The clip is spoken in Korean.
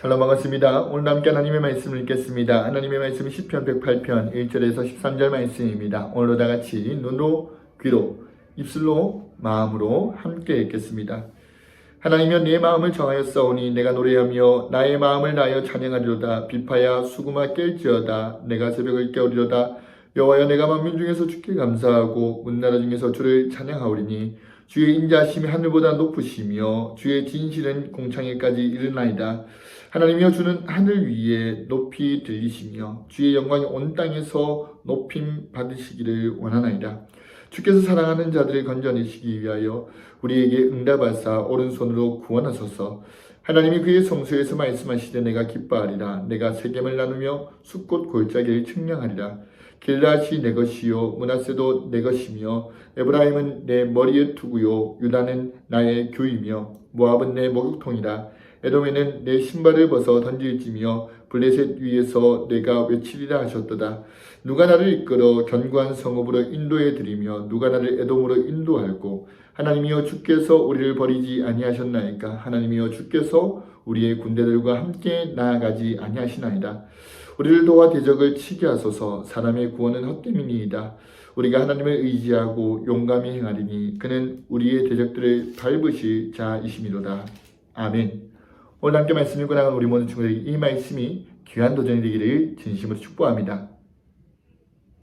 샬롬 반갑습니다. 오늘 함께 하나님의 말씀을 읽겠습니다. 하나님의 말씀은 10편 108편 1절에서 13절 말씀입니다. 오늘도 다 같이 눈으로 귀로 입술로 마음으로 함께 읽겠습니다. 하나님여 내 마음을 정하였사오니 내가 노래하며 나의 마음을 다하여 찬양하리로다 비파야 수구마 깰지어다 내가 새벽을 깨우리로다 여호와여 내가 만민 중에서 주께 감사하고 문나라 중에서 주를 찬양하오리니 주의 인자심이 하늘보다 높으시며 주의 진실은 공창에까지 이르나이다 하나님이여 주는 하늘 위에 높이 들리시며 주의 영광이 온 땅에서 높임 받으시기를 원하나이다 주께서 사랑하는 자들을 건져내시기 위하여 우리에게 응답하사 오른손으로 구원하소서. 하나님이 그의 성소에서 말씀하시되 내가 기뻐하리라. 내가 세겜을 나누며 숲꽃 골짜기를 측량하리라. 길라시 내 것이요 문하세도 내 것이며 에브라임은 내 머리에 투구요 유다는 나의 교이며 모압은 내 목욕통이라. 에돔에는 내 신발을 벗어 던질지며 블레셋 위에서 내가 외치리라 하셨도다. 누가 나를 이끌어 견고한 성읍으로 인도해 드리며 누가 나를 에돔으로 인도할고 하나님이여 주께서 우리를 버리지 아니하셨나이까 하나님이여 주께서 우리의 군대들과 함께 나아가지 아니하시나이다. 우리를 도와 대적을 치게 하소서 사람의 구원은 헛됨이니이다. 우리가 하나님을 의지하고 용감히 행하리니 그는 우리의 대적들을 밟으실 자이심이로다. 아멘. 오늘 함께 말씀 읽고 나간 우리 모든 친구들에게 이 말씀이 귀한 도전이 되기를 진심으로 축복합니다.